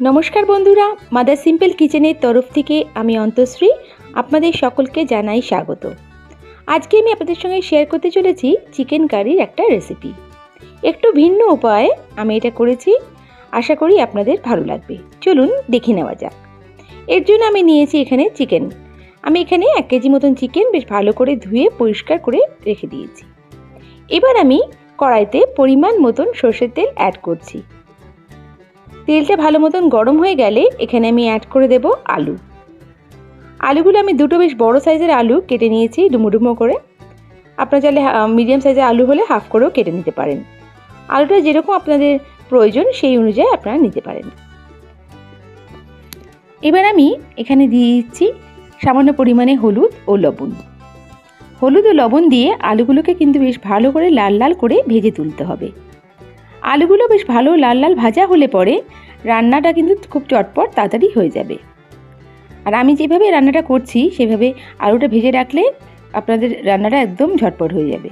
নমস্কার বন্ধুরা, mother simple কিচেনের তরফ থেকে আমি অন্তশ্রী আপনাদের সকলকে জানাই স্বাগত। আজকে আমি আপনাদের সঙ্গে শেয়ার করতে চলেছি চিকেন কারির একটা রেসিপি একটু ভিন্ন উপায়ে আমি এটা করেছি, আশা করি আপনাদের ভালো লাগবে। চলুন দেখে নেওয়া যাক। এর জন্য আমি নিয়েছি এখানে চিকেন আমি এখানে এক কেজি মতন চিকেন বেশ ভালো করে ধুয়ে পরিষ্কার করে রেখে দিয়েছি। এবার আমি কড়াইতে পরিমাণ মতন সর্ষের তেল অ্যাড করছি। তেলটা ভালো মতন গরম হয়ে গেলে এখানে আমি অ্যাড করে দেব আলু। আলুগুলো আমি দুটো বেশ বড় সাইজের আলু কেটে নিয়েছি ডুমো করে। আপনার চাইলে মিডিয়াম সাইজের আলু হলে হাফ করেও কেটে নিতে পারেন। আলুটা যেরকম আপনাদের প্রয়োজন সেই অনুযায়ী আপনারা নিতে পারেন। এবার আমি এখানে দিয়ে দিচ্ছি সামান্য পরিমাণে হলুদ ও লবণ। হলুদ ও লবণ দিয়ে আলুগুলোকে কিন্তু বেশ ভালো করে লাল লাল করে ভেজে তুলতে হবে। আলুগুলো বেশ ভালো লাল লাল ভাজা হলে পরে রান্নাটা কিন্তু খুব চটপট তাড়াতাড়ি হয়ে যাবে। আর আমি যেভাবে রান্নাটা করছি, সেভাবে আলুটা ভেজে রাখলে আপনাদের রান্নাটা একদম ঝটপট হয়ে যাবে।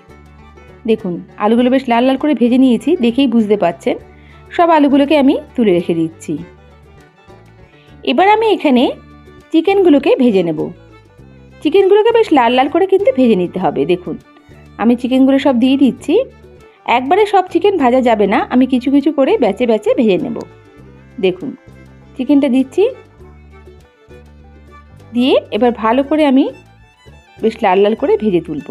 দেখুন, আলুগুলো বেশ লাল লাল করে ভেজে নিয়েছি, দেখেই বুঝতে পাচ্ছেন। সব আলুগুলোকে আমি তুলে রেখে দিচ্ছি। এবার আমি এখানে চিকেনগুলোকে ভেজে নেব। চিকেনগুলোকে বেশ লাল লাল করে কিন্তু ভেজে নিতে হবে, দেখুন। আমি চিকেনগুলো সব দিয়ে দিচ্ছি। একবারে সব চিকেন ভাজা যাবে না, আমি কিছু কিছু করে ব্যাচে ব্যাচে ভেজে নেব। দেখুন চিকেনটা দিচ্ছি। দিয়ে এবার ভালো করে আমি বেশ লাল লাল করে ভেজে তুলব।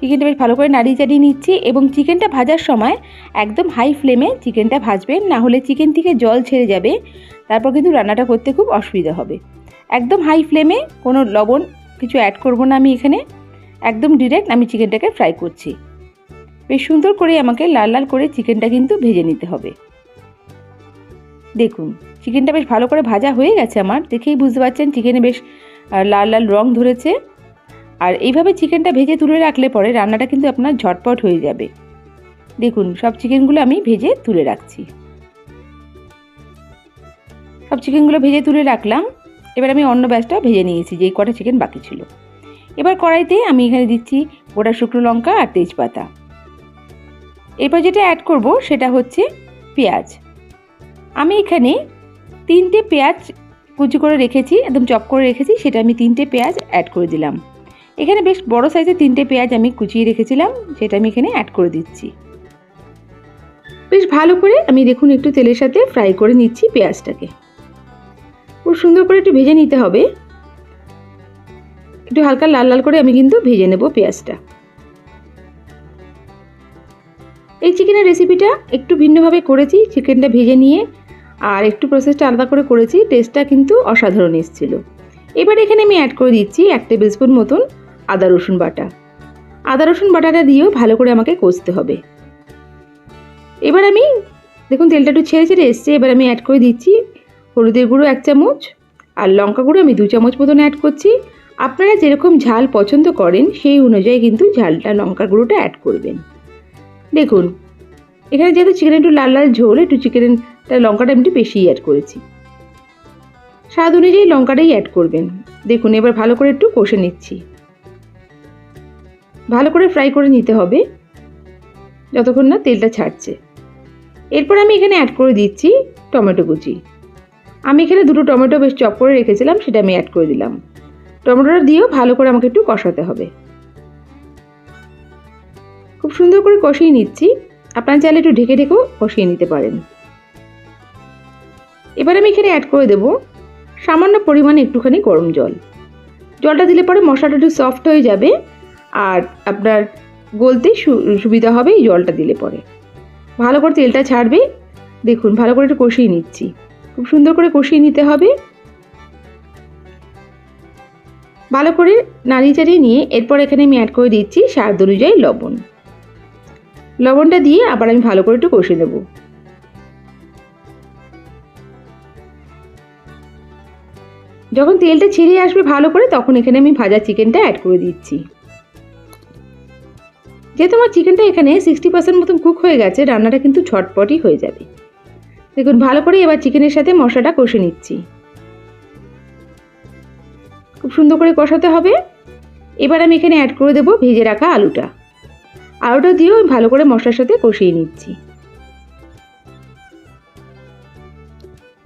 চিকেনটা বেশ ভালো করে নাড়িয়ে চাড়িয়ে নিচ্ছি এবং চিকেনটা ভাজার সময় একদম হাই ফ্লেমে চিকেনটা ভাজবেন, না হলে চিকেন থেকে জল ছেড়ে যাবে। তারপর কিন্তু রান্নাটা করতে খুব অসুবিধা হবে। একদম হাই ফ্লেমে কোনো লবণ কিছু অ্যাড করব না আমি এখানে। একদম ডিরেক্ট আমি চিকেনটাকে ফ্রাই করছি। বেশ সুন্দর করে আমাকে লাল লাল করে চিকেনটা কিন্তু ভেজে নিতে হবে। দেখুন, চিকেনটা বেশ ভালো করে ভাজা হয়ে গেছে আমার। দেখেই বুঝতে পারছেন চিকেনে বেশ লাল লাল রং ধরেছে। আর এইভাবে চিকেনটা ভেজে তুলে রাখলে পরে রান্নাটা কিন্তু আপনার ঝটপট হয়ে যাবে। দেখুন, সব চিকেনগুলো আমি ভেজে তুলে রাখছি। সব চিকেনগুলো ভেজে তুলে রাখলাম। এবার আমি অন্য ব্যাচটা ভেজে নিয়েছি, যেই কটা চিকেন বাকি ছিল। এবার কড়াইতে আমি এখানে দিচ্ছি গোটা শুকনো লঙ্কা আর তেজপাতা। এরপর যেটা অ্যাড করব সেটা হচ্ছে পেঁয়াজ। আমি এখানে তিনটে পেঁয়াজ কুচি করে রেখেছি, একদম চপ করে রেখেছি, সেটা আমি তিনটে পেঁয়াজ অ্যাড করে দিলাম। এখানে বেশ বড় সাইজের তিনটে পেঁয়াজ আমি কুচিয়ে রেখেছিলাম, সেটা আমি এখানে অ্যাড করে দিচ্ছি। বেশ ভালো করে আমি দেখুন একটু তেলের সাথে ফ্রাই করে নিচ্ছি পেঁয়াজটাকে। খুব সুন্দর করে একটু ভেজে নিতে হবে। একটু হালকা লাল লাল করে আমি কিন্তু ভেজে নেব পেঁয়াজটা। এই চিকেনের রেসিপিটা একটু ভিন্নভাবে করেছি চিকেনটা ভেজে নিয়ে আর একটু প্রসেসটা আলাদা করে করেছি টেস্টটা কিন্তু অসাধারণ এসেছিল। এবার এখানে আমি অ্যাড করে দিচ্ছি এক টেবিল স্পুন মতন আদা, রসুন বাটা। আদা, রসুন বাটাটা দিয়েও ভালো করে আমাকে কষতে হবে। এবার আমি, দেখুন তেলটা একটু ছেড়ে ছেড়ে এসছে, এবার আমি অ্যাড করে দিচ্ছি হলুদের গুঁড়ো এক চামচ আর লঙ্কা গুঁড়ো আমি দু চামচ মতন অ্যাড করছি। আপনারা যেরকম ঝাল পছন্দ করেন, সেই অনুযায়ী কিন্তু ঝালটা লঙ্কার গুঁড়োটা অ্যাড করবেন। দেখুন, এখানে যেহেতু চিকেন একটু লাল লাল ঝোল, একটু চিকেনটা লঙ্কাটা আমি একটু বেশিই অ্যাড করেছি। স্বাদ অনুযায়ী লঙ্কাটাই অ্যাড করবেন। দেখুন, এবার ভালো করে একটু কষে নিচ্ছি। ভালো করে ফ্রাই করে নিতে হবে, যতক্ষণ না তেলটা ছাড়ছে। এরপর আমি এখানে অ্যাড করে দিচ্ছি টমেটো কুচি। আমি এখানে দুটো টমেটো বেশ চপ করে রেখেছিলাম, সেটা আমি অ্যাড করে দিলাম। টমেটোটা দিয়েও ভালো করে আমাকে একটু কষাতে হবে। খুব সুন্দর করে কষিয়ে নিচ্ছি। আপনার চাইলে একটু ঢেকে ঢেকেও কষিয়ে নিতে পারেন। এবার আমি এখানে অ্যাড করে দেব সামান্য পরিমাণে একটুখানি গরম জল। জলটা দিলে পরে মশলাটা একটু সফট হয়ে যাবে আর আপনার গলতে সুবিধা হবে এই জলটা দিলে পরে। ভালো করে তেলটা ছাড়বে। দেখুন, ভালো করে একটু কষিয়ে নিচ্ছি। খুব সুন্দর করে কষিয়ে নিতে হবে। ভালো করে নাড়িয়ে চাড়িয়ে নিয়ে এরপর এখানে আমি অ্যাড করে দিচ্ছি স্বাদ অনুযায়ী লবণ। লবণটা দিয়ে আবার আমি ভালো করে একটু কষে দেব যখন তেলটা ছেড়ে আসবে ভালো করে, তখন এখানে আমি ভাজা চিকেনটা অ্যাড করে দিচ্ছি। যেহেতু আমার চিকেনটা এখানে সিক্সটি পার্সেন্ট মতন কুক হয়ে গেছে, রান্নাটা কিন্তু ছটপটই হয়ে যাবে। দেখুন, ভালো করে এবার চিকেনের সাথে মশলাটা কষে নিচ্ছি। খুব সুন্দর করে কষাতে হবে। এবার আমি এখানে অ্যাড করে দেবো ভেজে রাখা আলুটা। আলুটা দিয়েও ভালো করে মশলার সাথে কষিয়ে নিচ্ছি।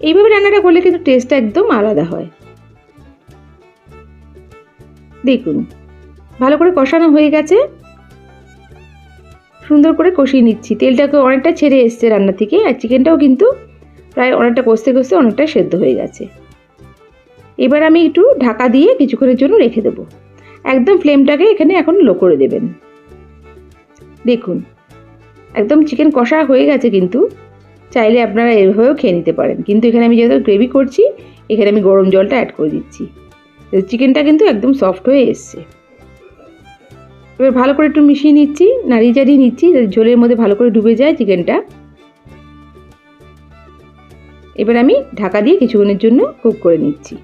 এইভাবে রান্নাটা করলে কিন্তু টেস্টটা একদম আলাদা হয়। দেখুন, ভালো করে কষানো হয়ে গেছে। সুন্দর করে কষিয়ে নিচ্ছি। তেলটাকে অনেকটা ছেড়ে এসছে রান্না থেকে, আর চিকেনটাও কিন্তু প্রায় অনেকটা কষতে কষতে অনেকটা সেদ্ধ হয়ে গেছে। এবার আমি একটু ঢাকা দিয়ে কিছুক্ষণের জন্য রেখে দেবো। একদম ফ্লেমটাকে এখানে এখন লো করে দেবেন। দেখুন, একদম চিকেন কষা হয়ে গেছে কিন্তু। চাইলে আপনারা এভাবেও খেয়ে নিতে পারেন। কিন্তু এখানে আমি যেহেতু গ্রেভি করছি, এখানে আমি গরম জলটা অ্যাড করে দিচ্ছি। চিকেনটা কিন্তু একদম সফট হয়ে এসছে। এবার ভালো করে একটু মিশিয়ে নিচ্ছি, নাড়িয়ে চাড়িয়ে নিচ্ছি, যাতে ঝোলের মধ্যে ভালো করে ডুবে যায় চিকেনটা এবার আমি ঢাকা দিয়ে কিছুক্ষণের জন্য কুক করে নিচ্ছি।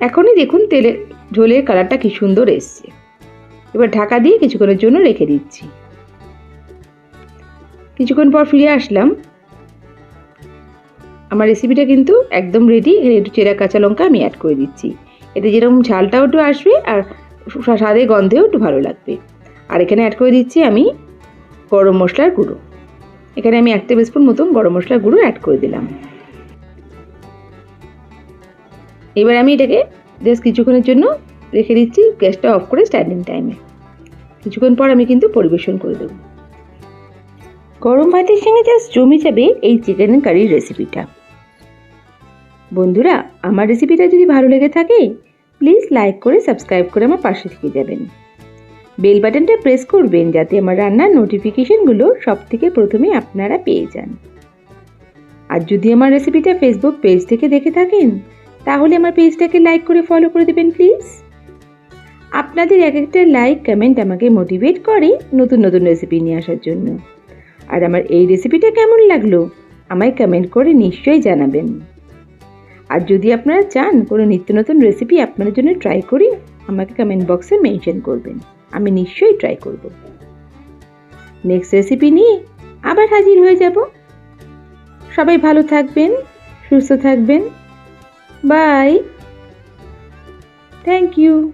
এখনই দেখুন তেলের, ঝোলের কালারটা কি সুন্দর এসছে। এবার ঢাকা দিয়ে কিছুক্ষণের জন্য রেখে দিচ্ছি। কিছুক্ষণ পর ফিরে আসলাম। আমার রেসিপিটা কিন্তু একদম রেডি একটু চেরা কাঁচা লঙ্কা আমি অ্যাড করে দিচ্ছি। এতে যেরকম ঝালটাও একটু আসবে আর স্বাদে গন্ধেও একটু ভালো লাগবে। আর এখানে অ্যাড করে দিচ্ছি আমি গরম মশলার গুঁড়ো। এখানে আমি এক টেবিল স্পুন মতন গরম মশলার গুঁড়ো অ্যাড করে দিলাম। এবার আমি এটাকে জাস্ট কিছুক্ষণের জন্য রেখে দিচ্ছি গ্যাসটা অফ করে স্ট্যান্ডিং টাইমে কিছুক্ষণ পর আমি কিন্তু পরিবেশন করে দেবো। গরম ভাতের সঙ্গে জাস্ট জমে যাবে এই চিকেন কারির রেসিপিটা বন্ধুরা, আমার রেসিপিটা যদি ভালো লেগে থাকে প্লিজ লাইক করে সাবস্ক্রাইব করে আমার পাশে থেকে যাবেন। বেল বাটনটা প্রেস করবেন যাতে আমার রান্নার নোটিফিকেশনগুলো সব থেকে প্রথমে আপনারা পেয়ে যান। আর যদি আমার রেসিপিটা ফেসবুক পেজ থেকে দেখে থাকেন, তাহলে আমার পেজটাকে লাইক করে ফলো করে দেবেন প্লিজ আপনাদের এক একটা লাইক কমেন্ট আমাকে মোটিভেট করে নতুন নতুন রেসিপি নিয়ে আসার জন্য। আর আমার এই রেসিপিটা কেমন লাগল, আমায় কমেন্ট করে নিশ্চয়ই জানাবেন। আর যদি আপনারা চান কোনো নিত্য নতুন রেসিপি আপনাদের জন্য ট্রাই করি, আমাকে কমেন্ট বক্সে মেনশন করবেন। আমি নিশ্চয়ই ট্রাই করব। নেক্সট রেসিপি নিয়ে আবার হাজির হয়ে যাব। সবাই ভালো থাকবেন, সুস্থ থাকবেন। Bye thank you